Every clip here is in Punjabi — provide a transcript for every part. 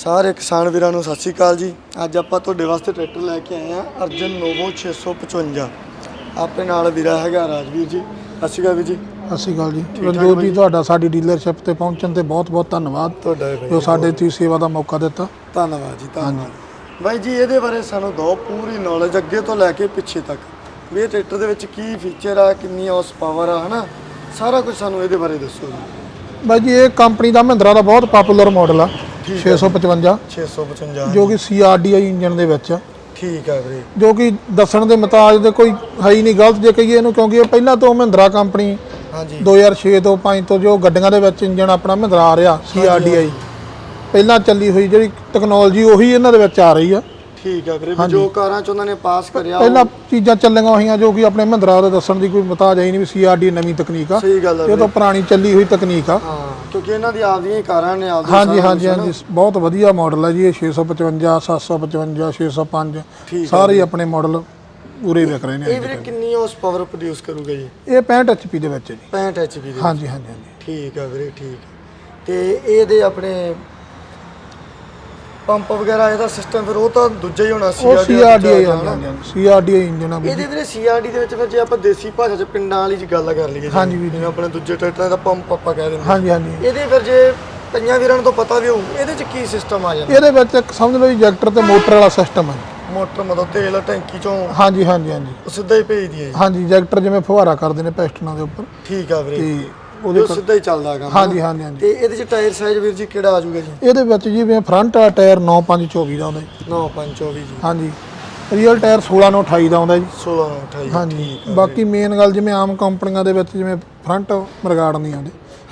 ਸਾਰੇ ਕਿਸਾਨ ਵੀਰਾਂ ਨੂੰ ਸਤਿ ਸ਼੍ਰੀ ਅਕਾਲ ਜੀ। ਅੱਜ ਆਪਾਂ ਤੁਹਾਡੇ ਵਾਸਤੇ ਟਰੈਕਟਰ ਲੈ ਕੇ ਆਏ ਆ ਅਰਜਨ ਨੋਵੋ 655 ਆਪਣੇ ਨਾਲ ਵੀਰਾ ਹੈਗਾ ਰਾਜਵੀਰ ਜੀ। ਸਤਿ ਸ਼੍ਰੀ ਅਕਾਲ ਵੀਰ ਜੀ। ਸਤਿ ਸ਼੍ਰੀ ਅਕਾਲ ਜੀ। ਠਾਕ ਰਣਜੋਤ ਬਾਈ? ਜੀ ਤੁਹਾਡਾ ਸਾਡੀ ਡੀਲਰਸ਼ਿਪ ਤੇ ਪਹੁੰਚਣ ਤੇ ਬਹੁਤ-ਬਹੁਤ ਧੰਨਵਾਦ। ਤੁਹਾਡਾ ਵੀ ਜੋ ਸਾਡੇ ਤੁਸੀਂ ਸੇਵਾ ਦਾ ਮੌਕਾ ਦਿੱਤਾ। ਧੰਨਵਾਦ ਜੀ ਧੰਨਵਾਦ। ਬਾਈ ਜੀ ਇਹਦੇ ਬਾਰੇ ਸਾਨੂੰ ਦੋ ਪੂਰੀ ਨੌਲੇਜ ਅੱਗੇ ਤੋਂ ਲੈ ਕੇ ਪਿੱਛੇ ਤੱਕ। ਵੀ ਇਹ ਟਰੈਕਟਰ ਦੇ ਵਿੱਚ ਕੀ ਫੀਚਰ ਆ ਕਿੰਨੀ ਹਾਰਸ ਪਾਵਰ ਆ ਹਨਾ? ਸਾਰਾ ਕੁਝ ਸਾਨੂੰ ਇਹਦੇ ਬਾਰੇ ਦੱਸੋ ਜੀ। ਬਾਈ ਜੀ ਇਹ ਕੰਪਨੀ ਦਾ ਮਹਿੰਦਰਾ ਦਾ ਬਹੁਤ ਪਪੂਲਰ ਮਾਡਲ ਆ। 655 655 ਜੋ। ਕਿ CRDI ਇੰਜਨ ਦੇ ਵਿੱਚ ਆ। ਠੀਕ ਆ ਵੀਰੇ। ਜੋ ਕਿ ਦੱਸਣ ਦੇ ਮੁਤਾਜ ਦੇ ਕੋਈ ਹੈ ਹੀ ਨਹੀਂ ਗਲਤ ਜੇ ਕਹੀਏ ਇਹਨੂੰ ਕਿਉਂਕਿ ਇਹ ਪਹਿਲਾਂ ਤੋਂ ਮਹਿੰਦਰਾ ਕੰਪਨੀ ਹਾਂਜੀ। 2006 ਤੋਂ 5 ਤੋਂ ਜੋ ਗੱਡੀਆਂ ਦੇ ਵਿੱਚ ਇੰਜਨ ਆਪਣਾ ਮਹਿੰਦਰਾ ਆ ਰਿਹਾ CRDI ਪਹਿਲਾਂ ਚੱਲੀ ਹੋਈ ਜਿਹੜੀ ਟੈਕਨੋਲੋਜੀ ਉਹੀ ਇਹਨਾਂ ਦੇ ਵਿੱਚ ਆ ਰਹੀ ਆ। ਠੀਕ ਆ ਵੀਰੇ ਵੀ ਜੋ ਕਾਰਾਂ ਚ ਉਹਨਾਂ ਨੇ ਪਾਸ ਕਰਿਆ ਉਹ- ਪਹਿਲਾਂ ਚੀਜ਼ਾਂ ਚੱਲੀਆਂ ਹੋਈਆਂ ਜੋ ਕਿ ਆਪਣੇ ਮਹਿੰਦਰਾ ਦੇ ਦੱਸਣ ਦੀ ਕੋਈ ਮੁਤਾਜ ਹੈ ਹੀ ਨਹੀਂ ਵੀ CRDI ਨਵੀਂ ਤਕਨੀਕ ਆ। ਸਹੀ ਗੱਲ ਆ ਇਹ ਤਾਂ ਪੁਰਾਣੀ ਚੱਲੀ ਹੋਈ ਤਕਨੀਕ ਆ। ਹਾਂ ਕਿਉਂਕਿ ਇਹਨਾਂ ਦੀ ਆਪਦੀਆਂ ਹੀ ਕਾਰਾਂ ਨੇ ਆਪਦੇ ਹਾਂਜੀ ਸਾਰਾ ਹਾਂਜੀ ਕੁਛ। ਹਾਂਜੀ ਬਹੁਤ ਵਧੀਆ ਮਾਡਲ ਹੈ ਜੀ ਇਹ 655 755 605 ਠੀਕ ਸਾਰੇ ਹੀ ਆਪਣੇ ਮਾਡਲ ਪੂਰੇ ਵਿਕ ਰਹੇ ਨੇ ਇਹ ਵੀਰੇ ਕਿੰਨੀ ਹਾਰਸ ਪਾਵਰ ਪ੍ਰੋਡਿਊਸ ਕਰੂਗਾ ਜੀ? ਇਹ 65 HP ਦੇ ਵਿੱਚ ਹੈ ਜੀ। 65 ਐਚਪੀ ਦੇ ਹਾਂਜੀ ਹਾਂਜੀ ਹਾਂਜੀ। ਠੀਕ ਆ ਵੀਰੇ ਠੀਕ ਆ। ਤੇ ਇਹਦੇ ਆਪਣੇ ਪੰਪ ਵਗੈਰਾ ਇਹਦਾ ਸਿਸਟਮ ਫਿਰ ਉਹ ਤਾਂ ਦੂਜਾ ਹੀ ਹੋਣਾ ਉਹ ਹਾਂਜੀ CRDI ਇੰਜਨ ਆ ਵੀ ਇਹਦੇ ਵੀਰੇ ਸੀਆਰਡੀ ਦੇ ਵਿੱਚ ਫਿਰ ਜੇ ਆਪਾਂ ਦੇਸੀ ਭਾਸ਼ਾ ਚ ਪਿੰਡਾਂ ਵਾਲੀ ਚ ਗੱਲ ਕਰ ਲਈਏ ਹਾਂਜੀ ਵੀਰ। ਜਿਵੇਂ ਆਪਣੇ ਦੂਜੇ ਟਰੈਕਟਰਾਂ ਦਾ ਪੰਪ ਆਪਾਂ ਕਹਿ ਦਿੰਦੇ ਹਾਂਜੀ ਹਾਂਜੀ। ਇਹਦੇ ਫਿਰ ਜੇ ਕਈਆਂ ਵੀਰਾਂ ਨੂੰ ਤਾਂ ਪਤਾ ਵੀ ਹੋਊ ਇਹਦੇ ਚ ਕੀ ਸਿਸਟਮ ਆ ਜਾਂਦਾ? ਇਹਦੇ ਵਿੱਚ ਇੱਕ ਸਮਝ ਲਓ ਇੰਜੈਕਟਰ ਤੇ ਮੋਟਰ ਵਾਲਾ ਸਿਸਟਮ ਹੈ ਮੋਟਰ ਮਤਲਬ ਤੇਲ ਟੈਂਕੀ ਚੋਂ ਹਾਂਜੀ ਹਾਂਜੀ ਹਾਂਜੀ। ਉਹ ਸਿੱਧਾ ਹੀ ਭੇਜਦੀ ਹੈ ਜੀ। ਹਾਂਜੀ ਇੰਜੈਕਟਰ ਜਿਵੇਂ ਫੁਹਾਰਾ ਕਰਦੇ ਨੇ ਪੈਸਟਨਾਂ ਦੇ ਉੱਪਰ। ਠੀਕ ਆ ਵੀਰੇ। ਤੇ ਉਹਦੇ ਸਿੱਧਾ ਹੀ ਚੱਲਦਾ ਕੰਮ ਹਾਂਜੀ ਹਾਂਜੀ ਹਾਂਜੀ। ਤੇ ਇਹਦੇ ਚ ਟਾਇਰ ਸਾਈਜ਼ ਵੀਰ ਜੀ ਕਿਹੜਾ ਆ ਜਾਊਗਾ ਜੀ? ਇਹਦੇ ਵਿੱਚ ਜੀ ਜਿਵੇਂ ਫਰੰਟ ਵਾਲਾ ਟਾਇਰ 9524 ਦਾ ਆਉਂਦਾ ਜੀ। 9524 ਜੀ। ਹਾਂਜੀ। ਰੀਅਲ ਟਾਇਰ 1628 ਦਾ ਆਉਂਦਾ ਜੀ। 16 28 ਹਾਂਜੀ। ਬਾਕੀ ਮੇਨ ਗੱਲ ਜਿਵੇਂ ਆਮ ਕੰਪਨੀਆਂ ਦੇ ਵਿੱਚ ਜਿਵੇਂ ਫਰੰਟ ਮਰਗਾੜ ਨਹੀਂ ਆਉਂਦੇ।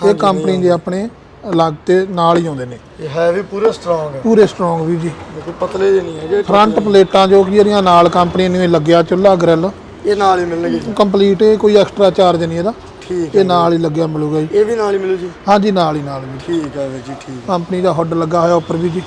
ਇਹ ਕੰਪਨੀ ਦੇ ਆਪਣੇ ਅਲੱਗ ਤੇ ਨਾਲ ਹੀ ਆਉਂਦੇ ਨੇ। ਇਹ ਹੈ ਵੀ ਪੂਰੇ ਸਟਰੋਂਗ ਹੈ ਪੂਰੇ ਸਟਰੋਂਗ ਵੀ ਜੀ। ਕੋਈ ਪਤਲੇ ਜਿਹੇ ਨਹੀਂ ਹੈਗੇ। ਫਰੰਟ ਪਲੇਟਾਂ ਜੋ ਕਿ ਇਹਦੀਆਂ ਨਾਲ ਕੰਪਨੀ ਨੂੰ ਲੱਗਿਆ ਚੁੱਲ੍ਹਾ ਗ੍ਰਿਲ ਇਹ ਨਾਲ ਹੀ ਮਿਲਣਗੇ ਕੰਪਲੀਟ ਇਹ ਕੋਈ ਐਕਸਟਰਾ ਚਾਰਜ ਨਹੀਂ ਇਹਦਾ। ਠੀਕ ਇਹ ਨਾਲ ਹੀ ਲੱਗਿਆ ਮਿਲੂਗਾ ਜੀ। ਇਹ ਵੀ ਨਾਲ ਹੀ ਮਿਲੂ ਜੀ? ਹਾਂਜੀ ਨਾਲ ਹੀ ਨਾਲ ਵੀ ਠੀਕ ਹੈ ਵੀਰ ਜੀ ਠੀਕ ਕੰਪਨੀ ਦਾ ਹੁੱਡ ਲੱਗਾ ਹੋਇਆ ਉੱਪਰ ਵੀ ਜੀ।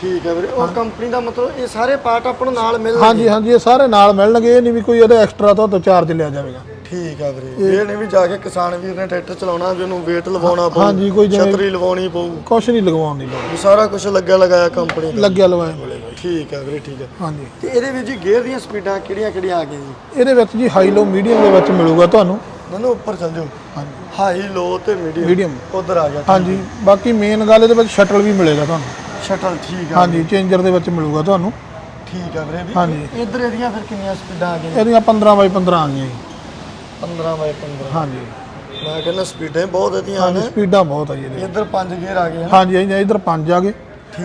ਠੀਕ ਹੈ ਵੀਰੇ ਉਹ ਕੰਪਨੀ ਦਾ ਮਤਲਬ ਇਹ ਸਾਰੇ ਪਾਰਟ ਆਪਾਂ ਨੂੰ ਨਾਲ ਮਿਲ ਹਾਂਜੀ ਹਾਂਜੀ ਇਹ ਸਾਰੇ ਨਾਲ ਮਿਲਣਗੇ ਇਹ ਨਹੀਂ ਵੀ ਕੋਈ ਇਹਦਾ ਐਕਸਟਰਾ ਤੋਂ ਚਾਰਜ ਲਿਆ ਜਾਵੇਗਾ। ਠੀਕ ਹੈ ਵੀਰੇ। ਇਹ ਨਹੀਂ ਵੀ ਜਾ ਕੇ ਕਿਸਾਨ ਵੀਰ ਨੇ ਟਰੈਕਟਰ ਚਲਾਉਣਾ ਵੀ ਉਹਨੂੰ weight ਲਵਾਉਣਾ ਪਊ ਹਾਂਜੀ, ਕੋਈ ਛਤਰੀ ਲਵਾਉਣੀ ਪਊ। ਕੁਛ ਨਹੀਂ ਲਗਵਾਉਣ ਦੀ ਲੋੜ ਸਾਰਾ ਕੁਝ ਲੱਗਿਆ ਲਗਾਇਆ ਕੰਪਨੀ ਦਾ। ਲੱਗਿਆ ਲਵਾਇਆ। ਠੀਕ ਹੈ ਵੀਰੇ ਠੀਕ ਹੈ। ਹਾਂਜੀ। ਤੇ ਇਹਦੇ ਵਿੱਚ ਜੀ ਗੇਅਰ ਦੀਆਂ ਸਪੀਡਾਂ ਕਿਹੜੀਆਂ ਕਿਹੜੀਆਂ ਆ ਗਈਆਂ ਜੀ? ਇਹਦੇ ਵਿੱਚ ਜੀ ਹਾਈ ਲੋ ਮੀਡੀਅਮ ਦੇ ਵਿੱਚ ਮਿਲੂਗਾ ਤੁਹਾਨੂੰ। ਮੈਨੂੰ ਉੱਪਰ ਚੱਲ ਜਾਓ। ਹਾਂਜੀ। ਹਾਈ ਲੋ ਤੇ ਮੀਡੀਅਮ ਉਧਰ ਆ ਗਿਆ ਹਾਂਜੀ ਬਾਕੀ ਮੇਨ ਗੱਲ ਇਹਦੇ ਵਿੱਚ ਸ਼ਟਲ ਵੀ ਮਿਲੇਗਾ ਤੁਹਾਨੂੰ। ਸ਼ਟਲ ਠੀਕ ਆ। ਹਾਂਜੀ ਚੇਂਜਰ ਦੇ ਵਿੱਚ ਮਿਲੂਗਾ ਤੁਹਾਨੂੰ। ਠੀਕ ਆ ਵੀਰੇ ਵੀ। ਹਾਂਜੀ। ਇੱਧਰ ਇਹਦੀਆਂ ਫਿਰ ਕਿੰਨੀਆਂ ਸਪੀਡਾਂ ਆ ਗਈਆਂ? ਇਹਦੀਆਂ 15 ਬਾਈ 15 ਆ ਗਈਆਂ ਜੀ। 15 ਬਾਈ 15 ਹਾਂਜੀ। ਮੈਂ ਕਹਿੰਦਾ ਸਪੀਡਾਂ ਹੀ ਬਹੁਤ ਇਹਦੀਆਂ ਨੇ। ਸਪੀਡਾਂ ਬਹੁਤ ਆ ਜੀ ਇਹਦੇ। ਇੱਧਰ ਪੰਜ ਗੇਅਰ ਆ ਗਏ ਹਨ ਹਾਂਜੀ ਹਾਂਜੀ ਇਧਰ ਪੰਜ ਆ ਗਏ।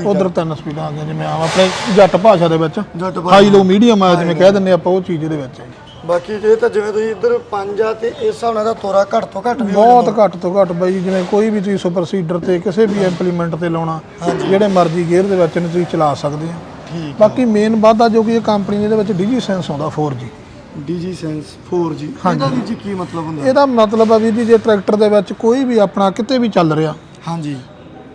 ਉਧਰ ਤਿੰਨ ਸਪੀਡਾਂ ਆ ਗਈਆਂ ਜਿਵੇਂ ਆਮ ਆਪਣੇ ਜੱਟ ਭਾਸ਼ਾ ਦੇ ਵਿੱਚ। ਜੱਟ ਭਾਸ਼ਾ। ਹਾਈ ਲੋ ਮੀਡੀਅਮ ਆ ਜਿਵੇਂ ਕਹਿ ਦਿੰਦੇ ਆਪਾਂ ਉਹ ਚੀਜ਼ ਇਹਦੇ ਵਿੱਚ ਹੈ ਜੀ। ਬਾਕੀ ਜੇ ਤਾਂ ਜਿਵੇਂ ਤੁਸੀਂ ਇੱਧਰ ਪੰਜ ਆ ਤੇ ਇਸ ਹਿਸਾਬ ਨਾਲ ਦਾ ਤੋਰਾ ਘੱਟ ਤੋਂ ਘੱਟ ਵੀ ਹੋ ਬਹੁਤ ਘੱਟ ਤੋਂ ਘੱਟ ਬਾਈ ਜਿਵੇਂ ਕੋਈ ਵੀ ਤੁਸੀਂ ਸੁਪਰ ਸੀਡਰ ਤੇ ਕਿਸੇ ਵੀ ਇੰਪਲੀਮੈਂਟ ਤੇ ਲਾਉਣਾ ਜਿਹੜੇ ਮਰਜ਼ੀ ਗੇਅਰ ਦੇ ਵਿੱਚ ਇਹਨੂੰ ਤੁਸੀਂ ਚਲਾ ਸਕਦੇ ਆ। ਠੀਕ ਬਾਕੀ ਮੇਨ ਵਾਧਾ ਜੋ ਕਿ ਇਹ ਕੰਪਨੀ ਦੇ ਵਿੱਚ ਡਿਜੀ ਸੈਂਸ ਆਉਂਦਾ 4G ਡੀਜੀ ਸੈਂਸ 4G ਇਹਦਾ ਵੀ ਜੀ ਕੀ ਮਤਲਬ ਹੁੰਦਾ? ਇਹਦਾ ਮਤਲਬ ਆ ਵੀ ਜੀ ਜੇ ਟਰੈਕਟਰ ਦੇ ਵਿੱਚ ਕੋਈ ਵੀ ਆਪਣਾ ਕਿਤੇ ਵੀ ਚੱਲ ਰਿਹਾ ਹਾਂਜੀ।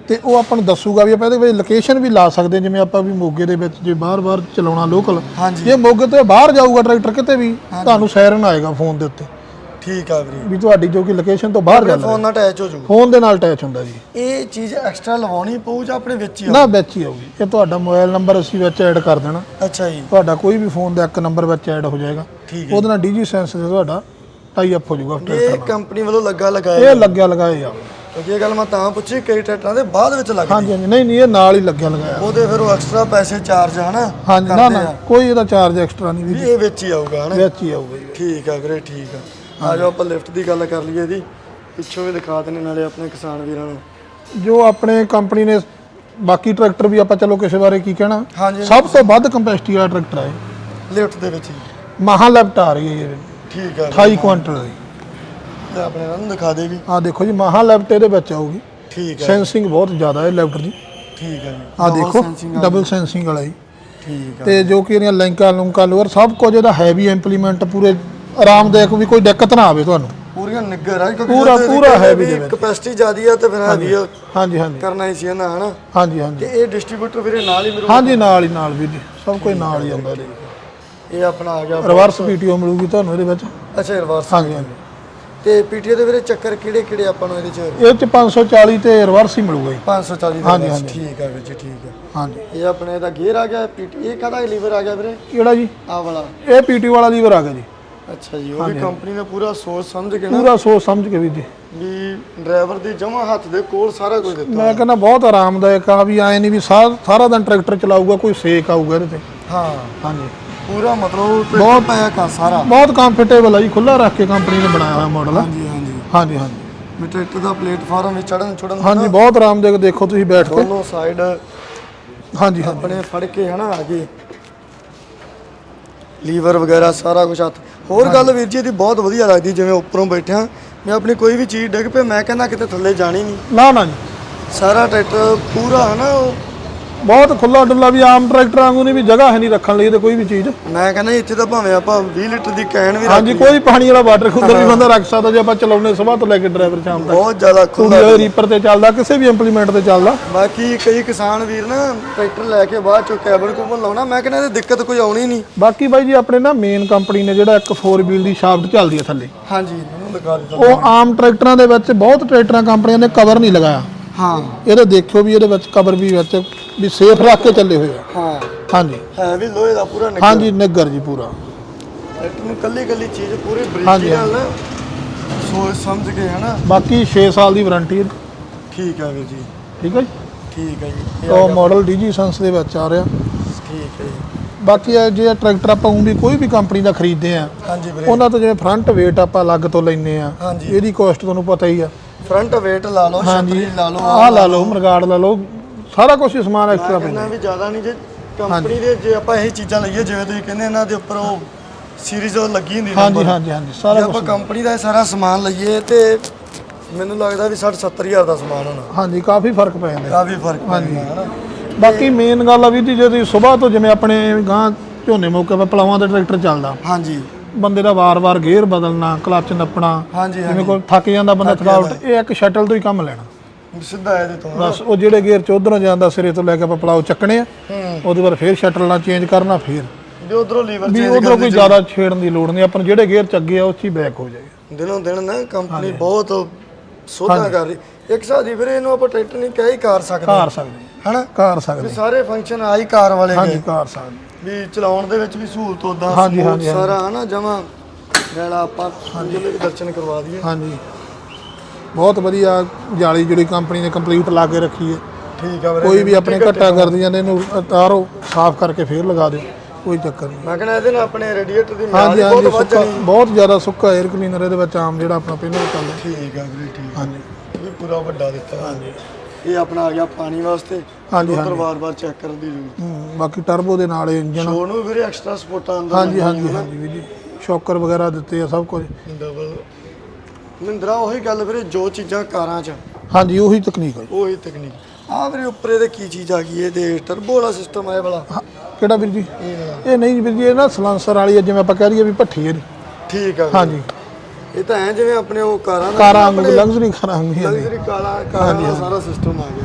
ਤੇ ਉਹ ਆਪਾਂ ਨੂੰ ਦੱਸੂਗਾ ਵੀ ਆਪਾਂ ਇਹਦੇ ਵਿੱਚ ਲੋਕੇਸ਼ਨ ਵੀ ਲਾ ਸਕਦੇ ਹਾਂ, ਜਿਵੇਂ ਆਪਾਂ ਵੀ ਮੋਗੇ ਦੇ ਵਿੱਚ ਜੇ ਬਾਹਰ-ਬਾਹਰ ਚਲਾਉਣਾ ਲੋਕਲ ਹਾਂਜੀ। ਜੇ ਮੋਗੇ ਤੋਂ ਬਾਹਰ ਜਾਊਗਾ ਟਰੈਕਟਰ ਕਿਤੇ ਵੀ ਤੁਹਾਨੂੰ ਸਾਇਰਨ ਆਏਗਾ ਫੋਨ ਦੇ ਉੱਤੇ। ਠੀਕ ਆ ਵੀਰੇ। ਵੀ ਤੁਹਾਡੀ ਜੋ ਕਿ ਲੋਕੇਸ਼ਨ ਤੋਂ ਬਾਹਰ ਰਿਹਾ। ਫੋਨ ਨਾਲ ਅਟੈਚ ਹੋ ਜੂ ਫੋਨ ਦੇ ਨਾਲ ਅਟੈਚ ਹੁੰਦਾ ਜੀ। ਇਹ ਚੀਜ਼ ਐਕਸਟਰਾ ਲਵਾਉਣੀ ਪਊ ਜਾਂ ਆਪਣੇ ਵਿੱਚ ਹੀ ਆ ਨਾ ਵਿੱਚ ਹੀ ਆਊਗੀ। ਇਹ ਤੁਹਾਡਾ ਮੋਬਾਈਲ ਨੰਬਰ ਅਸੀਂ ਵਿੱਚ ਐਡ ਕਰ ਦੇਣਾ। ਅੱਛਾ ਜੀ। ਤੁਹਾਡਾ ਕੋਈ ਵੀ ਫੋਨ ਦਾ ਇੱਕ ਨੰਬਰ ਵਿੱਚ ਐਡ ਹੋ ਜਾਏਗਾ। ਠੀਕ ਹੈ ਉਹਦੇ ਨਾਲ ਡੀਜੀ ਸੈਂਸ ਤੇ ਤੁਹਾਡਾ ਟਾਈ ਅਪ ਹੋ ਜਾਊਗਾ ਟਰੈਕਟਰ ਇਹ ਕੰਪਨੀ ਵੱਲੋਂ ਲੱਗਾ ਲਗਾਇਆ ਇਹ ਲੱਗਿਆ ਲਗਾਏ ਆ ਕਿਉਂਕਿ ਇਹ ਗੱਲ ਮੈਂ ਤਾਂ ਪੁੱਛੀ ਕਈ ਟਰੈਕਟਰਾਂ ਦੇ ਬਾਅਦ ਵਿੱਚ ਲੱਗਦੀ ਹਾਂਜੀ ਹਾਂਜੀ। ਨਹੀਂ ਨਹੀਂ ਇਹ ਨਾਲ ਹੀ ਲੱਗਿਆ ਲਗਾਇਆ। ਉਹਦੇ ਫਿਰ ਉਹ ਐਕਸਟਰਾ ਪੈਸੇ ਚਾਰਜ ਹਨਾ? ਹਾਂਜੀ ਨਾ ਕਰਦੇ ਨਾ ਆ। ਕੋਈ ਇਹਦਾ ਚਾਰਜ ਐਕਸਟਰਾ ਨਹੀਂ ਵੀ ਵੀ ਇਹ ਵਿੱਚ ਹੀ ਆਊਗਾ ਹਨਾ? ਵਿੱਚ ਹੀ ਆਊਗਾ ਜੀ ਠੀਕ ਆ ਵੀਰੇ ਠੀਕ ਆ। ਆ ਜਾਓ ਆਪਾਂ ਲਿਫਟ ਦੀ ਗੱਲ ਕਰ ਲਈਏ ਇਹਦੀ। ਪਿੱਛੋਂ ਵੀ ਦਿਖਾ ਦਿੰਦੇ ਨਾਲੇ ਆਪਣੇ ਕਿਸਾਨ ਵੀਰਾਂ ਨੂੰ। ਜੋ ਆਪਣੇ ਕੰਪਨੀ ਨੇ ਬਾਕੀ ਟਰੈਕਟਰ ਵੀ ਆਪਾਂ ਚਲੋ ਕਿਸੇ ਬਾਰੇ ਕੀ ਕਹਿਣਾ? ਹਾਂਜੀ ਸਭ ਤੋਂ ਵੱਧ ਕੰਪੈਸਿਟੀ ਵਾਲਾ ਟਰੈਕਟਰ ਹੈ ਲਿਫਟ ਦੇ ਵਿੱਚ ਹੀ। ਮਹਾ ਲੈਫਟ ਆ ਰਹੀ ਹੈ ਇਹ। ਠੀਕ ਆ 28 ਕੁਇੰਟਲ ਦੀ। ਤੇ ਆਪਣੇ ਇਹਨਾਂ ਨੂੰ ਦਿਖਾ ਦੇ ਵੀ। ਆ ਦੇਖੋ ਜੀ ਮਹਾ ਲੈਫਟ ਇਹਦੇ ਵਿੱਚ ਆਊਗੀ। ਠੀਕ ਆ ਸੈਂਸਿੰਗ ਬਹੁਤ ਜ਼ਿਆਦਾ ਹੈ ਲੈਫਟ ਦੀ। ਠੀਕ ਆ ਜੀ। ਆ Double ਦੇਖੋ sensing ਆ। ਡਬਲ ਸੈਂਸਿੰਗ ਵਾਲਾ ਜੀ। ਠੀਕ ਆ ਤੇ ਜੋ ਕਿ ਇਹਦੀਆਂ ਲਿੰਕਾਂ ਲੁੰਕਾਂ ਲੋਅਰ ਸਭ ਕੁਝ ਇਹਦਾ ਹੈਵੀ ਇੰਪਲੀਮੈਂਟ ਪੂਰੇ ਆਰਾਮਦਾਇਕ ਵੀ ਕੋਈ ਦਿੱਕਤ ਨਾ ਆਵੇ ਤੁਹਾਨੂੰ। ਪੂਰੀਆਂ ਨਿੱਗਰ ਆ ਕਿਉਂਕਿ ਪੂਰਾ- ਪੂਰਾ heavy ਦੇ ਵਿੱਚ। ਕਪੈਸਿਟੀ ਜ਼ਿਆਦੀ ਆ ਤੇ ਫਿਰ ਹੈਵੀ ਹਾਂਜੀ ਹਾਂਜੀ। ਕਰਨਾ ਹੀ ਸੀ ਨਾ ਹਨਾ? ਹਾਂਜੀ ਤੇ ਹਾਂਜੀ ਇਹ ਡਿਸਟ੍ਰੀਬਿਊਟਰ ਵੀਰੇ ਨਾਲ ਹੀ ਮਿਲੂ ਹਾਂਜੀ ਨਾਲ ਹੀ ਨਾਲ ਵੀ ਜੀ। ਸਭ ਕੁਝ ਨਾਲ ਹੀ ਆਉਂਦਾ ਇਹਦੇ ਇਹ ਆਪਣਾ ਆ ਗਿਆ ਰਿਵਰਸ ਪੀਟੀਓ ਮਿਲੂਗੀ ਤੁਹਾਨੂੰ ਇਹਦੇ ਵਿੱਚ। ਅੱਛਾ ਰਿਵਰਸ ਹਾਂਜੀ ਹਾਂਜੀ। ਤੇ ਪੀਟੀਓ ਦੇ ਵੀਰੇ ਚੱਕਰ ਕਿਹੜੇ ਕਿਹੜੇ ਆਪਾਂ ਨੂੰ ਇਹਦੇ ਚ? ਇਹ ਚ 540 ਤੇ ਰਿਵਰਸ ਹੀ ਮਿਲੂਗਾ ਜੀ। 540 ਦਾ ਹਾਂਜੀ, ਹਾਂਜੀ। ਠੀਕ ਹੈ ਵੀਰ ਜੀ ਠੀਕ ਹੈ ਹਾਂਜੀ। ਇਹ ਆਪਣੇ ਇਹਦਾ ਗੇਅਰ ਆ ਗਿਆ ਪੀਟੀ ਇਹ ਕਾਹਦਾ ਲੀਵਰ ਆ ਗਿਆ ਵੀਰੇ? ਕਿਹੜਾ ਜੀ? ਆਹ ਵਾਲਾ। ਇਹ ਪੀਟੀ ਵਾਲਾ ਲੀਵਰ ਆ ਗਿਆ ਜੀ। ਅੱਛਾ ਜੀ ਉਹ ਵੀ ਕੰਪਨੀ ਨੇ ਪੂਰਾ ਸੋਚ ਸਮਝ ਕੇ ਨਾ ਪੂਰਾ ਸੋਚ ਸਮਝ ਕੇ ਵੀ ਜੀ। ਵੀ ਡਰਾਈਵਰ ਦੀ ਜਮਾ ਹੱਥ ਦੇ ਕੋਲ ਸਾਰਾ ਕੁਝ ਦਿੱਤਾ ਮੈਂ ਕਹਿੰਦਾ ਬਹੁਤ ਆਰਾਮਦਾਇਕ ਆ ਵੀ ਐ ਨਹੀਂ ਵੀ ਸਾਰਾ ਸਾਰਾ ਦਿਨ ਟਰੈਕਟਰ ਚਲਾਊਗਾ ਕੋਈ ਸੇਕ ਆਊਗਾ ਇਹਦੇ ਤੇ। ਹਾਂ। ਹਾਂਜੀ। ਪੂਰਾ ਮਤਲਬ ਬਹੁਤ ਪਿਆ ਕਾ ਸਾਰਾ। ਬਹੁਤ ਕੰਫਰਟੇਬਲ ਆ ਜੀ ਖੁੱਲਾ ਰੱਖ ਕੇ ਕੰਪਨੀ ਨੇ ਬਣਾਇਆ ਹੋਇਆ ਮਾਡਲ ਹਾਂਜੀ ਹਾਂਜੀ। ਹਾਂਜੀ ਹਾਂਜੀ। ਵੀ ਟਰੈਕਟਰ ਦਾ ਪਲੇਟਫਾਰਮ ਵੀ ਚੜਨ ਚੜਨ ਹਾਂਜੀ ਬਹੁਤ ਆਰਾਮਦਾਇਕ ਦੇਖੋ ਤੁਸੀਂ ਬੈਠ ਕੇ। ਦੋਨੋਂ ਸਾਈਡ ਹਾਂਜੀ ਹਾਂਜੀ। ਆਪਣੇ ਫੜ ਕੇ ਹਨਾ ਆ ਗਏ ਲੀਵਰ ਵਗੈਰਾ ਸਾਰਾ ਕੁਝ ਹੱਥ। ਹੋਰ ਗੱਲ ਵੀਰ ਜੀ ਇਹਦੀ ਬਹੁਤ ਵਧੀਆ ਲੱਗਦੀ ਜਿਵੇਂ ਉੱਪਰੋਂ ਬੈਠਿਆ। ਮੈਂ ਆਪਣੀ ਕੋਈ ਵੀ ਚੀਜ਼ ਡਿੱਗ ਪਏ ਮੈਂ ਕਹਿੰਦਾ ਕਿਤੇ ਥੱਲੇ ਜਾਣੀ ਨਹੀਂ। ਨਾ ਨਾ ਜੀ। ਸਾਰਾ ਟਰੈਕਟਰ ਪੂਰਾ ਹਨਾ ਉਹ ਬਹੁਤ ਖੁੱਲਾ ਡੁੱਲਾ ਵੀ ਆਮ ਟਰੈਕਟਰ ਵਾਂਗੂ ਨਹੀਂ ਵੀ ਜਗ੍ਹਾ ਹੈ ਨਹੀਂ ਰੱਖਣ ਲਈ ਤੇ ਕੋਈ ਵੀ ਚੀਜ਼। ਮੈਂ ਕਹਿੰਦਾ ਇੱਥੇ ਤਾਂ ਭਾਵੇਂ ਆਪਾਂ 20 ਲੀਟਰ ਦੀ ਕੈਨ ਵੀ ਰੱਖ ਹਾਂਜੀ ਕੋਈ ਪਾਣੀ ਵਾਲਾ ਵਾਟਰ ਕੂਲਰ ਵੀ ਬੰਦਾ ਰੱਖ ਸਕਦਾ ਜੇ ਆਪਾਂ ਚਲਾਉਨੇ ਸਵੇਰ ਤੋਂ ਲੈ ਕੇ ਡਰਾਈਵਰ ਸ਼ਾਮ ਤੱਕ। ਬਹੁਤ ਜ਼ਿਆਦਾ ਖੁੱਲਾ ਰੀਪਰ ਤੇ ਚੱਲਦਾ ਕਿਸੇ ਵੀ ਇੰਪਲੀਮੈਂਟ ਤੇ ਚੱਲਦਾ। ਬਾਕੀ ਕਈ ਕਿਸਾਨ ਵੀਰ ਨਾ ਟਰੈਕਟਰ ਲੈ ਕੇ ਬਾਅਦ ਚੋਂ ਕੈਬਨ ਕੁਬਨ ਲਾਉਣਾ ਮੈਂ ਕਹਿੰਦਾ ਇਹਦੀ ਦਿੱਕਤ ਕੋਈ ਆਉਣੀ ਨਹੀਂ। ਬਾਕੀ ਬਾਈ ਜੀ ਆਪਣੇ ਨਾ ਮੇਨ ਕੰਪਨੀ ਨੇ ਜਿਹੜਾ ਇੱਕ 4 ਵੀਲ ਦੀ ਸ਼ਾਫਟ ਚੱਲਦੀ ਹੈ ਥੱਲੇ। ਹਾਂਜੀ ਉਹ ਆਮ ਟਰੈਕਟਰਾਂ ਦੇ ਵਿੱਚ ਬਹੁਤ ਟਰੈਕਟਰਾਂ ਕੰਪਨੀਆਂ ਨੇ ਕਵਰ ਨਹੀਂ ਲਗਾਇਆ। ਹਾਂ। ਇਹਦੇ ਦੇਖਿਓ ਵੀ ਇਹਦੇ ਵਿੱਚ ਕਵਰ ਵੀ ਵਿੱਚ ਵੀ ਸੇਫ ਰੱਖ ਕੇ ਚੱਲੇ ਹੋਏ ਆ। ਹਾਂ। ਹਾਂਜੀ। ਹੈ ਵੀ ਲੋਹੇ ਦਾ ਪੂਰਾ ਨਿੱਕਾ ਹਾਂਜੀ ਨਿੱਗਰ ਜੀ ਪੂਰਾ। ਨੂੰ ਕੱਲੀ ਕੱਲੀ ਚੀਜ਼ ਪੂਰੀ ਹਾਂਜੀ, ਬਰੀਕੀ ਨਾਲ ਨਾ ਸੋਚ ਸਮਝ ਕੇ ਹਨਾ ਬਾਕੀ 6 ਸਾਲ ਦੀ ਵਾਰੰਟੀ ਹੈ। ਠੀਕ ਹੈ ਵੀਰ ਜੀ। ਠੀਕ ਹੈ ਜੀ? ਠੀਕ ਹੈ ਜੀ। ਇਹ ਉਹ ਮਾਡਲ ਡੀਜੀ ਸੰਸ ਦੇ ਵਿੱਚ ਆ ਰਿਹਾ। ਠੀਕ ਹੈ ਜੀ। ਬਾਕੀ ਇਹ ਜੇ ਟਰੈਕਟਰ ਆਪਾਂ ਊਂ ਵੀ ਕੋਈ ਵੀ ਕੰਪਨੀ ਦਾ ਖਰੀਦਦੇ ਆ ਹਾਂਜੀ ਵੀਰੇ। ਉਹਨਾਂ ਤੋਂ ਜਿਵੇਂ ਫਰੰਟ weight ਆਪਾਂ ਅਲੱਗ ਤੋਂ ਲੈਨੇ ਆ ਹਾਂਜੀ। ਇਹਦੀ ਕੋਸਟ ਤੁਹਾਨੂੰ ਪਤਾ ਹੀ ਆ। ਫਰੰਟ ਵੇਟ ਲਾ ਲਓ ਛਤਰੀ ਲਾ ਲਓ ਆਹ ਲਾ ਲਓ ਮਰਗਾੜ ਲਾ ਲਓ। ਸਾਰਾ ਕੁਝ ਸਮਾਨ ਐਕਸਟਰਾ ਪੈਂਦਾ। ਵੀ ਜ਼ਿਆਦਾ ਨਹੀਂ ਜੇ ਕੰਪਨੀ ਦੇ ਜੇ ਆਪਾਂ ਇਹ ਚੀਜ਼ਾਂ ਲਈਏ ਜਿਵੇਂ ਤੁਸੀਂ ਕਹਿੰਦੇ ਇਹਨਾਂ ਦੇ ਉੱਪਰ ਉਹ ਸੀਰੀਜ਼ ਉਹ ਲੱਗੀ ਹੁੰਦੀ ਹਾਂਜੀ। ਹਾਂਜੀ ਹਾਂਜੀ ਸਾਰਾ ਆਪਾਂ ਕੁਝ ਕੰਪਨੀ ਦਾ ਇਹ ਸਾਰਾ ਸਮਾਨ ਲਈਏ ਤੇ ਮੈਨੂੰ ਲੱਗਦਾ ਵੀ 60 70000 ਦਾ ਸਮਾਨ ਹੋਣਾ। ਹਾਂਜੀ ਕਾਫੀ ਫ਼ਰਕ ਪੈ ਜਾਂਦਾ। ਕਾਫੀ ਫ਼ਰਕ ਹੈ ਨਾ। ਬਾਕੀ ਮੇਨ ਗੱਲ ਆ ਵੀ ਜੀ ਜੇ ਤੁਸੀਂ ਸਵੇਰ ਤੋਂ ਜਿਵੇਂ ਆਪਣੇ ਗਾਂ ਝੋਨੇ ਮੌਕੇ 'ਤੇ ਪਲਾਵਾਂ ਦਾ ਟਰੈਕਟਰ ਚੱਲਦਾ। ਹਾਂਜੀ। ਬੰਦੇ ਦਾ ਵਾਰ-ਵਾਰ ਗੇਅਰ ਬਦਲਣਾ ਕਲੱਚ ਨੱਪਣਾ ਹਾਂਜੀ ਕੋਈ ਥੱਕ ਜਾਂਦਾ ਬੰਦਾ ਥਕਾਵਟ ਇਹ ਇੱਕ ਸ਼ਟਲ ਤੋਂ ਹੀ ਕੰਮ ਲੈਣਾ। ਸਿੱਧਾ ਇਹਦੇ ਤੋਂ। ਬਸ ਉਹ ਜਿਹੜੇ ਗੇਅਰ ਚ ਉਧਰੋਂ ਜਾਂਦਾ ਸਿਰੇ ਤੋਂ ਲੈ ਕੇ ਆਪਾਂ ਪਲਾਉ ਚੱਕਣੇ ਆ ਉਹਦੇ ਬਾਅਦ ਫੇਰ ਸ਼ਟਲ ਨਾਲ ਚੇਂਜ ਕਰਨਾ ਫੇਰ। ਜੇ ਉਧਰੋਂ ਲੀਵਰ ਵੀ ਚੇਂਜ ਉਧਰੋਂ ਕੋਈ ਜ਼ਿਆਦਾ ਛੇੜਨ ਦੀ ਲੋੜ ਨਹੀਂ ਆਪਾਂ ਨੂੰ ਜਿਹੜੇ ਗੇਅਰ ਚ ਅੱਗੇ ਆ ਉਹ ਚ ਹੀ ਬੈਕ ਹੋ ਜਾਏਗਾ। ਦਿਨੋਂ ਦਿਨ ਨਾ ਕੰਪਨੀ ਬਹੁਤ ਸੋਧਾਂ ਕਰ ਰਹੀ। ਇੱਕ ਸਾਦੀ ਫਿਰ ਇਹਨੂੰ ਆਪਾਂ ਟਰੈਕਟਰ ਨਹੀਂ ਕਹਿ ਹੀ ਕਾਰ ਸਕਦੇ। ਕਾਰ ਸਕਦੇ। ਹਨਾ? ਕਾਰ ਵੀ ਸਕਦੇ ਸਾਰੇ ਫੰਕਸ਼ਨ ਆਈ ਕਾਰ ਵਾਲੇ ਹਾਂਜੀ ਕਾਰ ਸਕਦੇ। ਵੀ ਚਲਾਉਣ ਦੇ ਵਿੱਚ ਵੀ ਸਹੂਲਤ ਉਦਾਂ ਹਾਂਜੀ, smooth ਹਾਂਜੀ, ਸਾਰਾ ਹਨਾ ਜਮਾ ਜਿਹੜਾ ਆਪਾਂ ਜਿਹੜੇ ਵੀ ਦਰਸ਼ਨ ਕਰਵਾ ਦਈਏ। ਹਾਂਜੀ। ਬਹੁਤ ਵਧੀਆ ਜਾਲੀ ਜਿਹੜੀ ਕੰਪਨੀ ਨੇ ਕੰਪਲੀਟ ਲਾ ਕੇ ਰੱਖੀ ਹੈ। ਠੀਕ ਆ ਵੀਰੇ। ਕੋਈ ਵੀ ਆਪਣੇ ਘੱਟਾ ਕਰਦੀ ਜਾਂਦੇ ਇਹਨੂੰ ਉਤਾਰੋ ਸਾਫ਼ ਕਰਕੇ ਫੇਰ ਲਗਾ ਦਿਓ। ਕੋਈ ਚੱਕਰ ਨਹੀਂ। ਮੈਂ ਕਹਿੰਦਾ ਇਹਦੇ ਨਾਲ ਆਪਣੇ ਰੇਡੀਏਟਰ ਦੀ ਹਾਂਜੀ ਬਹੁਤ ਹਾਂਜੀ ਵੱਧ ਸੁੱਕਾ ਜਾਣੀ। ਬਹੁਤ ਜ਼ਿਆਦਾ ਸੁੱਕਾ 에ਅਰ ਕਲੀਨਰ ਇਹਦੇ ਵਿੱਚ ਆਮ ਜਿਹੜਾ ਆਪਣਾ ਪਹਿਲਾਂ ਚੱਲਦਾ ਠੀਕ ਆ ਵੀਰੇ ਠੀਕ ਹਾਂਜੀ। ਇਹ ਵੀ ਪੂਰਾ ਵੱਡਾ ਦਿੱਤਾ। ਹਾਂਜੀ। ਇਹ ਆਪਣਾ ਆ ਗਿਆ ਪਾਣੀ ਵਾਸਤੇ। ਹਾਂਜੀ, ਉਧਰ ਹਾਂਜੀ। ਵਾਰ-ਵਾਰ ਚੈੱਕ ਕਰਨ ਦੀ ਜ਼ਰੂਰਤ। ਹੂੰ, ਬਾਕੀ ਟਰਬੋ ਦੇ ਨਾਲ ਇੰਜਨ ਸ਼ੋਰ ਨੂੰ ਵੀਰੇ ਐਕਸਟਰਾ ਸਪੋਰਟਾਂ ਅੰਦਰ ਹਾਂਜੀ ਹਾਂਜੀ ਹਾਂਜੀ ਵੀਰ ਜੀ। ਸ਼ੌਕਰ ਵਗੈਰਾ ਦਿੱਤੇ ਆ ਸਭ ਕੁਝ। ਡਬਲ ਮਹਿੰਦਰਾ ਉਹੀ ਗੱਲ ਵੀਰੇ ਜੋ ਚੀਜ਼ਾਂ ਕਾਰਾਂ 'ਚ। ਹਾਂਜੀ ਉਹੀ ਤਕਨੀਕ ਹੈ ਉਹੀ ਤਕਨੀਕ। ਆ ਵੀਰੇ ਉੱਪਰ ਇਹਦੇ ਕੀ ਚੀਜ਼ ਆ ਗਈ? ਇਹਦੇ ਟਰਬੋ ਵਾਲਾ ਸਿਸਟਮ ਆਇਆ ਵਾਲਾ। ਕਿਹੜਾ ਵੀਰ ਜੀ? ਇਹ ਨਹੀਂ ਵੀਰ ਜੀ ਇਹ ਨਾ ਸਲਾਂਸਰ ਵਾਲੀ ਹੈ ਜਿਵੇਂ ਆਪਾਂ ਕਹਿ ਦਈਏ ਵੀ ਭੱਠੀ ਹੈ ਜੀ। ਠੀਕ ਆ। ਹਾਂਜੀ। ਇਹ ਤਾਂ ਐ ਜਿਵੇਂ ਆਪਣੇ ਉਹ ਕਾਰਾਂ ਦਾ ਕਾਰਾਂ ਵਾਂਗੂ ਲਗਜ਼ਰੀ ਕਾਰਾਂ ਵਾਂਗੂ ਹੀ ਜੀ। ਲਗਜ਼ਰੀ ਕਾਰਾਂ ਕਾਰਾਂ ਦਾ ਸਾਰਾ ਸਿਸਟਮ ਆ ਗਿਆ।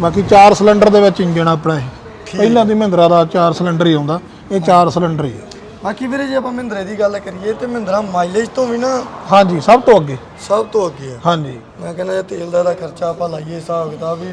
ਬਾਕੀ 4 ਸਿਲੰਡਰ ਦੇ ਵਿੱਚ ਇੰਜਨ ਆਪਣਾ ਇਹ। ਪਹਿਲਾਂ ਦੀ ਮਹਿੰਦਰਾ ਦਾ 4 ਸਿਲੰਡਰ ਹੀ ਆਉਂਦਾ ਇਹ 4 ਸਿਲੰਡਰ ਹੀ ਹੈ ਬਾਕੀ ਵੀਰੇ ਜੇ ਆਪਾਂ ਮਹਿੰਦਰਾ ਦੀ ਗੱਲ ਕਰੀਏ ਤੇ ਮਹਿੰਦਰਾ ਮਾਈਲੇਜ ਤੋਂ ਵੀ ਨਾ ਹਾਂਜੀ ਸਭ ਤੋਂ ਅੱਗੇ। ਸਭ ਤੋਂ ਅੱਗੇ ਆ। ਹਾਂਜੀ। ਮੈਂ ਕਹਿੰਦਾ ਜੇ ਤੇਲ ਦਾ ਇਹਦਾ ਖਰਚਾ ਆਪਾਂ ਲਾਈਏ ਹਿਸਾਬ ਕਿਤਾਬ ਵੀ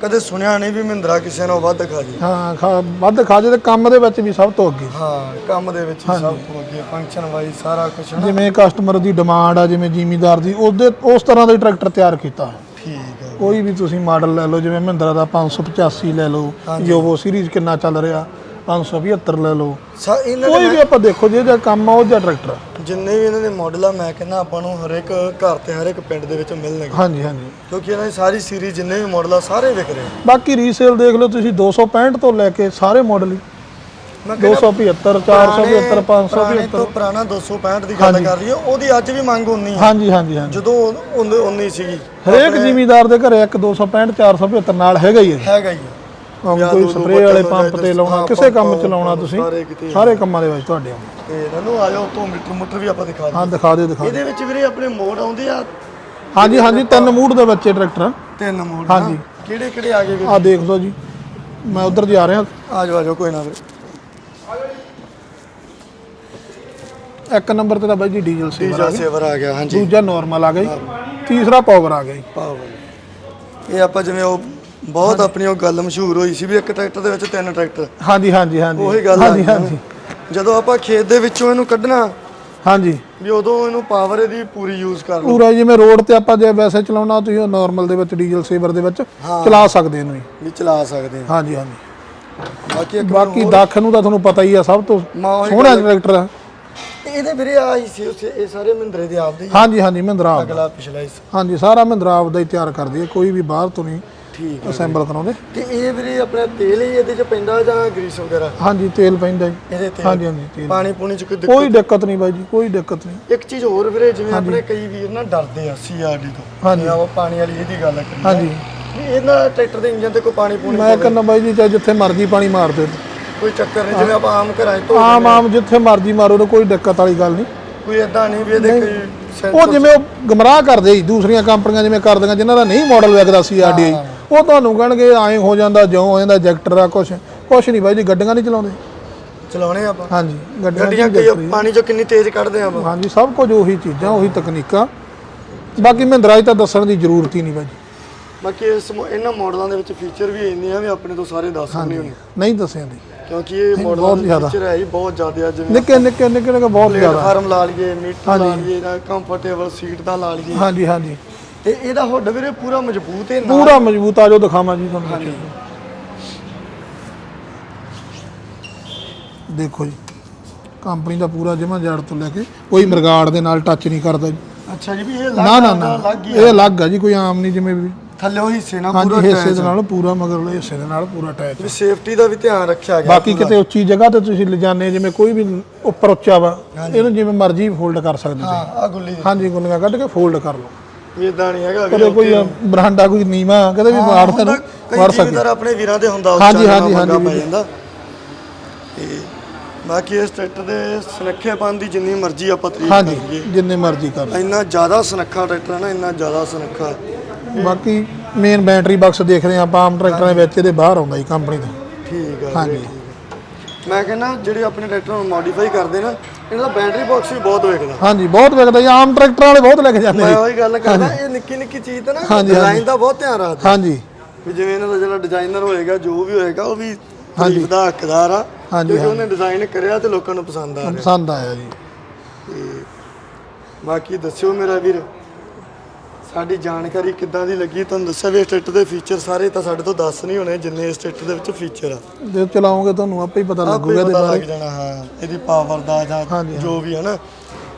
ਕਦੇ ਸੁਣਿਆ ਨਹੀਂ ਵੀ ਮਹਿੰਦਰਾ ਕਿਸੇ ਨਾਲੋਂ ਵੱਧ ਖਾ ਜੇ। ਹਾਂ ਖਾ- ਵੱਧ ਖਾਜੇ ਤੇ ਕੰਮ ਦੇ ਵਿੱਚ ਵੀ ਸਭ ਤੋਂ ਅੱਗੇ। ਹਾਂ ਕੰਮ ਦੇ ਵਿੱਚ ਹੀ ਸਭ ਤੋਂ ਅੱਗੇ ਫੰਕਸ਼ਨ ਵਾਈਜ਼ ਸਾਰਾ ਕੁਝ ਨਾ। ਜਿਵੇਂ ਕਸਟਮਰ ਦੀ ਡਿਮਾਂਡ ਆ ਜਿਵੇਂ ਜ਼ਿਮੀਦਾਰ ਦੀ ਉਹਦੇ ਉਸ ਤਰ੍ਹਾਂ ਦਾ ਹੀ ਟਰੈਕਟਰ ਤਿਆਰ ਕੀਤਾ। ਹੈ ਠੀਕ ਹੈ ਕੋਈ ਵੀ ਤੁਸੀਂ ਮਾਡਲ ਲੈ ਲਓ ਜਿਵੇਂ ਮਹਿੰਦਰਾ ਦਾ 585 ਲੈ ਲਓ ਯੋਵੋ ਸੀਰੀਜ਼ ਕਿੰਨਾ ਚੱਲ ਰਿਹਾ 575 ਲੈ ਲਓ। ਸਾ ਇਹਨਾਂ ਕੋਈ ਵੀ ਆਪਾਂ ਦੇਖੋ ਜਿਹਦਾ ਕੰਮ ਆ ਉਹ ਜਿਹਾ ਟਰੈਕਟਰ ਆ। ਜਿੰਨੇ ਵੀ ਇਹਨਾਂ ਦੇ ਮਾਡਲ ਆ ਮੈਂ ਕਹਿੰਦਾ ਆਪਾਂ ਨੂੰ ਹਰ ਇੱਕ ਘਰ ਤੇ ਹਰ ਇੱਕ ਪਿੰਡ ਦੇ ਵਿੱਚ ਮਿਲਣਗੇ। ਹਾਂਜੀ ਹਾਂਜੀ। ਕਿਉਂਕਿ ਇਹਨਾਂ ਦੀ ਸਾਰੀ ਸੀਰੀਜ਼ ਜਿੰਨੇ ਵੀ ਮਾਡਲ ਆ ਸਾਰੇ ਵਿਕ ਰਹੇ ਆ। ਬਾਕੀ ਰੀਸੇਲ ਦੇਖ ਲਓ ਤੁਸੀਂ 265 ਤੋਂ ਲੈ ਕੇ ਸਾਰੇ ਮਾਡਲ ਹੀ। ਮੈਂ 275 475 ਪੁਰਾਣੇ 575 ਤੋਂ ਪੁਰਾਣਾ 265 ਦੀ ਗੱਲ ਕਰ ਰਹੀ ਹੈ ਉਹਦੀ ਅੱਜ ਵੀ ਮੰਗ ਉਨੀ ਹੈ ਹਾਂਜੀ ਹਾਂਜੀ ਹਾਂਜੀ। ਜਦੋਂ ਉਨ- ਉਨੀ ਸੀਗੀ। ਹਰੇਕ ਜ਼ਿਮੀਦਾਰ ਦੇ ਘਰੇ ਇੱਕ 265 475 ਨਾਲ ਹੈਗਾ ਹੀ ਹੈ। ਹੈਗਾ ਹੀ ਹੈ। ਕੋਈ ਸਪਰੇਅ ਵਾਲੇ ਪੰਪ ਤੇ ਲਾਉਣਾ ਕਿਸੇ ਕੰਮ ਚ ਲਾਉਣਾ ਤੁਸੀਂ ਸਾਰੇ ਕੰਮਾਂ ਦੇ ਵਿੱਚ ਤੁਹਾਡੇ ਆਉਂਦੇ ਤੇ ਇਹਨਾਂ ਨੂੰ ਆਇਓ ਤੋਂ ਮੀਟਰ ਮੋਟਰ ਵੀ ਆਪਾਂ ਦਿਖਾ ਹਾਂ ਦਿਖਾ ਦਿਓ ਦਿਖਾ ਦਿਓ। ਇਹਦੇ ਵਿੱਚ ਵੀਰੇ ਆਪਣੇ ਮੋਡ ਆਉਂਦੇ ਆ। ਹਾਂਜੀ ਹਾਂਜੀ ਤਿੰਨ ਮੂਡ ਦੇ ਬੱਚੇ ਟਰੈਕਟਰ ਤਿੰਨ ਮੋਡ ਹਾਂਜੀ। ਕਿਹੜੇ ਕਿਹੜੇ ਆ ਗਏ ਵੀਰੇ? ਆ ਦੇਖ ਲਓ ਜੀ। ਮੈਂ ਉਧਰ ਜਾ ਰਿਹਾ। ਆ ਜਾਓ ਆ ਜਾਓ ਕੋਈ ਨਾ ਵੀਰੇ। ਇੱਕ ਨੰਬਰ ਤੇ ਤਾਂ ਬਾਈ ਜੀ ਡੀਜ਼ਲ ਸੇਵਰ ਆ ਡੀਜ਼ਲ ਗਿਆ ਸੇਵਰ ਆ ਗਿਆ ਹਾਂਜੀ। ਦੂਜਾ ਨਾਰਮਲ ਆ ਗਿਆ ਜੀ। ਤੀਸਰਾ ਪਾਵਰ ਆ ਗਿਆ ਜੀ। ਪਾਵਰ ਇਹ ਆਪਾਂ ਜਿਵੇਂ ਉਹ ਬਹੁਤ ਆਪਣੀ ਉਹ ਗੱਲ ਮਸ਼ਹੂਰ ਹੋਈ ਸੀ ਵੀ ਇੱਕ ਟਰੈਕਟਰ ਦੇ ਵਿੱਚ ਤਿੰਨ ਟਰੈਕਟਰ। ਹਾਂਜੀ ਹਾਂਜੀ ਹਾਂਜੀ। ਉਹੀ ਗੱਲ ਆ ਹਾਂਜੀ। ਹਾਂਜੀ। ਜਦੋਂ ਆਪਾਂ ਖੇਤ ਦੇ ਵਿੱਚੋਂ ਇਹਨੂੰ ਕੱਢਣਾ ਹਾਂਜੀ। ਵੀ ਉਦੋਂ ਇਹਨੂੰ ਪਾਵਰ ਇਹਦੀ ਪੂਰੀ ਯੂਜ਼ ਕਰ ਲਓ। ਪੂਰਾ ਜਿਵੇਂ ਰੋਡ ਤੇ ਆਪਾਂ ਜੇ ਵੈਸੇ ਚਲਾਉਣਾ ਤੁਸੀਂ ਉਹ ਨਾਰਮਲ ਦੇ ਵਿੱਚ ਡੀਜ਼ਲ ਸੇਵਰ ਦੇ ਵਿੱਚ ਚਲਾ ਸਕਦੇ ਇਹਨੂੰ ਵੀ। ਚਲਾ ਸਕਦੇ ਹਾਂ। ਹਾਂਜੀ ਹਾਂਜੀ। ਬਾਕੀ ਇੱਕ ਬਾਕੀ ਦੱਖ ਨੂੰ ਤਾਂ ਤੁਹਾਨੂੰ ਪਤਾ ਹੀ ਆ ਸਭ ਤੋਂ ਸੋਹਣਾ ਟਰੈਕਟਰ ਆ। ਇਹਦੇ ਵੀਰੇ ਆ ਹੀ ਸੀ ਉਸੇ ਇਹ ਸਾਰੇ ਮਹਿੰਦਰੇ ਦੇ ਆਪਦੇ ਹੀ। ਹਾਂਜੀ ਹਾਂਜੀ ਮਹਿੰਦਰਾ। ਅਗਲਾ ਪਿਛਲਾ ਹਿੱਸਾ। ਹਾਂਜੀ ਸਾਰਾ ਮਹਿੰਦਰਾ ਆਪ ਦਾ ਹੀ ਤਿਆਰ ਕਰਦੀ ਹੈ ਕੋਈ ਵੀ ਬਾਹਰ ਤੋਂ ਨਹੀਂ। ਠੀਕ ਹੈ ਅਸੈਂਬਲ ਕਰਾਉਂਦੇ। ਤੇ ਇਹ ਵੀਰੇ ਆਪਣਾ ਤੇਲ ਹੀ ਇਹਦੇ ਚ ਪੈਂਦਾ ਜਾਂ ਗਰੀਸ ਵਗੈਰਾ? ਹਾਂਜੀ ਤੇਲ ਪੈਂਦਾ ਜੀ। ਇਹਦੇ ਤੇ ਹਾਂਜੀ ਹਾਂਜੀ ਤੇਲ। ਪਾਣੀ ਪੂਣੀ ਚ ਕੋਈ ਦਿੱਕਤ? ਕੋਈ ਦਿੱਕਤ ਨਹੀਂ ਬਾਈ ਜੀ ਕੋਈ ਦਿੱਕਤ ਨਹੀਂ। ਇੱਕ ਚੀਜ਼ ਹੋਰ ਵੀਰੇ ਜਿਵੇਂ ਆਪਣੇ ਕਈ ਵੀਰ ਨਾ ਡਰਦੇ ਆ ਸੀਆਰਡੀ ਤੋਂ। ਹਾਂਜੀ। ਆਪਾਂ ਪਾਣੀ ਵਾਲੀ ਇਹਦੀ ਗੱਲ ਕਰੀ ਹਾਂਜੀ। ਇਹਨਾਂ ਟਰੈਕਟਰ ਦੇ ਇੰਜਨ ਤੇ ਕੋਈ ਪਾਣੀ ਪੂਣੀ ਮੈਂ ਕਹਿੰਦਾ ਬਾਈ ਜੀ ਚਾਹੇ ਜਿੱਥੇ ਮਰਜ਼ੀ ਪਾਣੀ ਮਾਰ ਦਿਓ। ਕੋਈ ਚੱਕਰ ਨਹੀਂ ਜਿਵੇਂ ਆਪਾਂ ਆਮ ਘਰਾਂ ਧੋ ਆਮ ਆਮ ਜਿੱਥੇ ਮਰਜ਼ੀ ਮਾਰੋ ਤਾਂ ਕੋਈ ਦਿੱਕਤ ਵਾਲੀ ਗੱਲ ਨਹੀਂ। ਕੋਈ ਏਦਾਂ ਨਹੀਂ ਵੀ ਇਹਦੇ ਕੋਈ ਉਹ ਜਿਵੇਂ ਉਹ ਗਮਰਾਹ ਕਰਦੇ ਦੂਸਰੀਆਂ ਕੰਪਨੀਆਂ ਜਿਵੇਂ ਕਰਦੀਆਂ ਜਿਨ੍ਹਾਂ ਦਾ ਨਹੀਂ ਮਾਡਲ ਵਿਕਦਾ ਸੀ ਆਰਡੀਆਈ ਉਹ ਤੁਹਾਨੂੰ ਕਹਿਣਗੇ ਐਂ ਹੋ ਜਾਂਦਾ ਜਿਉਂ ਹੋ ਜਾਂਦਾ ਜੈਕਟਰ ਆ ਕੁਛ। ਕੁਛ ਨਹੀਂ ਬਾਈ ਜੀ ਗੱਡੀਆਂ ਨਹੀਂ ਚਲਾਉਂਦੇ। ਚਲਾਉਣੇ ਆਪਾਂ। ਹਾਂਜੀ ਗੱਡੀਆਂ ਕਈ ਪਾਣੀ 'ਚੋਂ ਕਿੰਨੀ ਤੇਜ਼ ਕੱਢਦੇ ਆਪਾਂ। ਹਾਂਜੀ ਸਭ ਕੁਝ ਉਹੀ ਚੀਜ਼ਾਂ ਉਹੀ ਤਕਨੀਕਾਂ। ਬਾਕੀ ਮਹਿੰਦਰਾ 'ਚ ਤਾਂ ਦੱਸਣ ਦੀ ਜ਼ਰੂਰਤ ਹੀ ਨਹੀਂ ਬਾਈ ਜੀ। ਬਾਕੀ ਇਸ ਇਹਨਾਂ ਮਾਡਲਾਂ ਦੇ ਵਿੱਚ ਫੀਚਰ ਵੀ ਇੰਨੇ ਆ ਵੀ ਆਪਣੇ ਤੋਂ ਸਾਰੇ ਦੱਸ ਨਹੀਂ ਹੋਣੇ। ਨਹੀਂ ਦੱਸਿਆ ਦੀ ਕਿਉਂਕਿ ਇਹ ਮਾਡਲਾਂ ਬਹੁਤ ਦੇ ਜ਼ਿਆਦਾ। ਫੀਚਰ ਹੈ ਹੀ ਬਹੁਤ ਜ਼ਿਆਦਾ ਆ ਜਿਵੇਂ ਨਿੱਕੇ ਨਿੱਕੇ ਨਿੱਕੇ ਬਹੁਤ ਜ਼ਿਆਦਾ। ਪਲੇਟਫਾਰਮ ਲਾ ਲਈਏ ਮੀਟਰ ਲਾ ਲਈਏ ਜਾਂ ਕੰਫਰਟੇਬਲ ਸੀਟ ਦਾ ਲਾ ਲਈਏ। ਹਾਂਜੀ ਹਾਂਜੀ। ਤੇ ਇਹਦਾ ਹੁੱਡ ਵੀਰੇ ਪੂਰਾ ਮਜ਼ਬੂਤ ਹੈ ਨਾਲ ਪੂਰਾ ਮਜ਼ਬੂਤ ਆ ਜੋ ਦਿਖਾਵਾਂ ਜੀ ਤੁਹਾਨੂੰ। ਦੇਖੋ ਜੀ ਕੰਪਨੀ ਦਾ ਪੂਰਾ ਜਮਾ ਜੜ ਤੋਂ ਲੈ ਕੇ ਕੋਈ ਮਰਗਾੜ ਦੇ ਨਾਲ ਟੱਚ ਨਹੀਂ ਕਰਦਾ ਜੀ। ਅੱਛਾ ਜੀ ਵੀ ਇਹ ਨਾ ਨਾ ਨਾ ਲੱਗ ਹੀ ਇਹ ਅਲੱਗ ਆ ਜੀ ਕੋਈ ਆਮ ਨਹੀਂ ਜਿਵੇਂ ਵੀ। ਥੱਲੇ ਉਹ ਹਿੱਸੇ ਨਾਲ ਪੂਰਾ ਹਾਂਜੀ ਹਿੱਸੇ ਦੇ ਨਾਲ ਪੂਰਾ ਮਗਰਲੇ ਹਿੱਸੇ ਦੇ ਨਾਲ ਪੂਰਾ ਅਟੈਚ ਵੀ ਸੇਫਟੀ ਦਾ ਵੀ ਧਿਆਨ ਰੱਖਿਆ ਗਿਆ ਬਾਕੀ ਕਿਤੇ ਉੱਚੀ ਜਗ੍ਹਾ ਤੇ ਤੁਸੀਂ ਲਿਜਾਣੇ ਜਿਵੇਂ ਕੋਈ ਵੀ ਉੱਪਰ ਉੱਚਾ ਵਾ ਇਹਨੂੰ ਜਿਵੇਂ ਮਰਜ਼ੀ ਫੋਲਡ ਕਰ ਸਕਦੇ ਹਾਂ ਆ ਗੁੱਲੀ ਹਾਂਜੀ ਗੁੱਲੀਆਂ ਕੱਢ ਕੇ ਫੋਲਡ ਕਰ ਲਓ। ਵੀ ਇਦਾਂ ਨਹੀਂ ਹੈਗਾ ਵੀ ਕਦੇ ਕੋਈ ਬਰਾਂਡਾ ਕੋਈ ਨੀਵਾ ਕਦੇ ਵੀ ਵਾੜ ਹੁੰਦਾ, ਤੈਨੂੰ ਕਈ ਵੜ ਸਕਦੇ ਜ਼ਿਮੀਦਾਰ ਆਪਣੇ ਵੀਰਾਂ ਦੇ ਹੁੰਦਾ ਹਾਂਜੀ, ਉੱਚਾ ਹਾਂਜੀ, ਜਿਹਾ ਹਾਂਜੀ, ਮੰਗਾ ਪੈ ਵੀਰ। ਜਾਂਦਾ ਤੇ ਬਾਕੀ ਇਸ ਟਰੈਕਟਰ ਦੇ ਸੁਨੱਖੇਪਨ ਦੀ ਜਿੰਨੀ ਮਰਜ਼ੀ ਆਪਾਂ ਤਾਰੀਫ ਹਾਂਜੀ ਕਰੀਏ ਜਿੰਨੇ ਮਰਜ਼ੀ ਕਰ ਲਓ ਇੰਨਾ ਜ਼ਿਆਦਾ ਸੁਨੱਖਾ ਟਰੈਕਟਰ ਹੈ ਨਾ ਇੰਨਾ ਜ਼ਿਆਦਾ ਸੁਨੱਖਾ ਹੈ। ਬਾਕੀ ਮੇਨ ਬੈਟਰੀ ਬਾਕਸ ਦੇਖਦੇ ਹਾਂ ਆਪਾਂ ਆਮ ਟਰੈਕਟਰਾਂ ਦੇ ਵਿੱਚ ਇਹਦੇ ਬਾਹਰ ਆਉਂਦਾ ਜੀ ਕੰਪਨੀ ਦਾ ਠੀਕ ਹੈ ਹਾਂਜੀ। ਵੀਰੇ, ਠੀਕ ਹੈ। ਮੈਂ ਕਹਿੰਦਾ ਜਿਹੜੇ ਆਪਣੇ ਟਰੈਕਟਰ ਨੂੰ ਮੋਡੀਫਾਈ ਕਰਦੇ ਨਾ ਇਹਨਾਂ ਦਾ ਬੈਟਰੀ ਬਾਕਸ ਵੀ ਬਹੁਤ ਵੇਖਦਾ। ਹਾਂਜੀ ਬਹੁਤ ਵਿਕਦਾ ਜੀ। ਆਮ ਟਰੈਕਟਰਾਂ ਵਾਲੇ ਬਹੁਤ ਲੈ ਕੇ ਜਾਂਦੇ ਮੈਂ ਜੀ। ਉਹੀ ਗੱਲ ਕਰਦਾ ਇਹ ਨਿੱਕੀ ਨਿੱਕੀ ਚੀਜ਼ ਤੇ ਨਾ ਹਾਂਜੀ, ਡਿਜ਼ਾਈਨ ਦਾ ਬਹੁਤ ਧਿਆਨ ਰੱਖਦਾ ਹਾਂਜੀ। ਵੀ ਜਿਵੇਂ ਇਹਨਾਂ ਦਾ ਜਿਹੜਾ ਡਿਜ਼ਾਈਨਰ ਹੋਏਗਾ ਜੋ ਵੀ ਹੋਏਗਾ ਉਹ ਵੀ ਤਾਰੀਫ ਦਾ ਹੱਕਦਾਰ ਆ ਹਾਂਜੀ, ਕਿਉਂਕਿ ਉਹਨੇ ਡਿਜ਼ਾਈਨ ਕਰਿਆ ਤੇ ਲੋਕਾਂ ਨੂੰ ਪਸੰਦ ਆ ਰਿਹਾ। ਪਸੰਦ ਆਇਆ ਜੀ। ਬਾਕੀ ਦੱਸਿਓ ਮੇਰਾ ਵੀਰ। ਸਾਡੀ ਜਾਣਕਾਰੀ ਕਿੱਦਾਂ ਦੀ ਲੱਗੀ ਤੁਹਾਨੂੰ ਦੱਸਿਆ ਵੀ ਟਰੈਕਟਰ ਦੇ ਫੀਚਰ ਸਾਰੇ ਤਾਂ ਸਾਡੇ ਤੋਂ ਦੱਸ ਨਹੀਂ ਹੋਣੇ ਜਿੰਨੇ ਟਰੈਕਟਰ ਦੇ ਵਿੱਚ ਫੀਚਰ ਆ। ਜੇ ਚਲਾਓਗੇ ਤੁਹਾਨੂੰ ਆਪੇ ਹੀ ਪਤਾ ਲੱਗੂਗਾ ਇਹਦੇ ਬਾਰੇ। ਲੱਗ ਜਾਣਾ ਹਾਂ ਇਹਦੀ ਪਾਵਰ ਦਾ ਜਾਂ ਜੋ ਵੀ ਹੈ ਨਾ।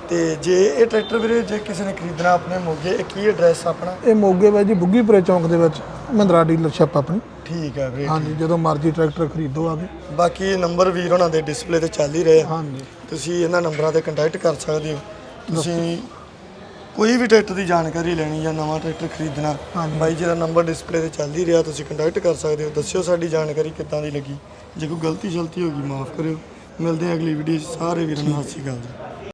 ਤੇ ਜੇ ਇਹ ਟਰੈਕਟਰ ਵੀਰੇ ਜੇ ਕਿਸੇ ਨੇ ਖਰੀਦਣਾ ਆਪਣੇ ਮੋਗੇ ਇਹ ਕੀ ਐਡਰੈਸ ਆਪਣਾ? ਇਹ ਮੋਗੇ ਬਾਈ ਜੀ ਬੁੱਗੀਪੁਰੇ ਚੌਂਕ ਦੇ ਵਿੱਚ ਮਹਿੰਦਰਾ ਡੀਲਰਸ਼ਿਪ ਆਪਣੀ। ਠੀਕ ਹੈ ਵੀਰੇ ਹਾਂਜੀ ਜਦੋਂ ਮਰਜ਼ੀ ਟਰੈਕਟਰ ਖਰੀਦੋ ਆਗੇ ਬਾਕੀ ਨੰਬਰ ਵੀਰ ਉਹਨਾਂ ਦੇ ਡਿਸਪਲੇ ਤੇ ਚੱਲ ਹੀ ਰਹੇ ਆ। ਹਾਂਜੀ। ਤੁਸੀਂ ਇਹਨਾਂ ਨੰਬਰਾਂ ਤੇ ਕੰਟੈਕਟ ਕਰ ਸਕਦੇ ਹੋ। ਤੁਸੀਂ ਕੋਈ ਵੀ ਟਰੈਕਟਰ ਦੀ ਜਾਣਕਾਰੀ ਲੈਣੀ ਜਾਂ ਨਵਾਂ ਟਰੈਕਟਰ ਖਰੀਦਣਾ ਹਾਂਜੀ। ਬਾਈ ਜੀ ਦਾ ਨੰਬਰ ਡਿਸਪਲੇ ਤੇ ਚੱਲ ਹੀ ਰਿਹਾ ਤੁਸੀਂ ਕੰਟੈਕਟ ਕਰ ਸਕਦੇ ਹੋ। ਦੱਸਿਓ ਸਾਡੀ ਜਾਣਕਾਰੀ ਕਿੱਦਾਂ ਦੀ ਲੱਗੀ। ਜੇ ਕੋਈ ਗਲਤੀ ਸ਼ਲਤੀ ਹੋ ਗਈ ਮਾਫ ਕਰਿਓ। ਮਿਲਦੇ ਹਾਂ ਅਗਲੀ ਵੀਡੀਓ 'ਚ। ਸਾਰੇ ਵੀਰਾਂ ਨੂੰ ਸਤਿ ਸ਼੍ਰੀ ਅਕਾਲ ਜੀ।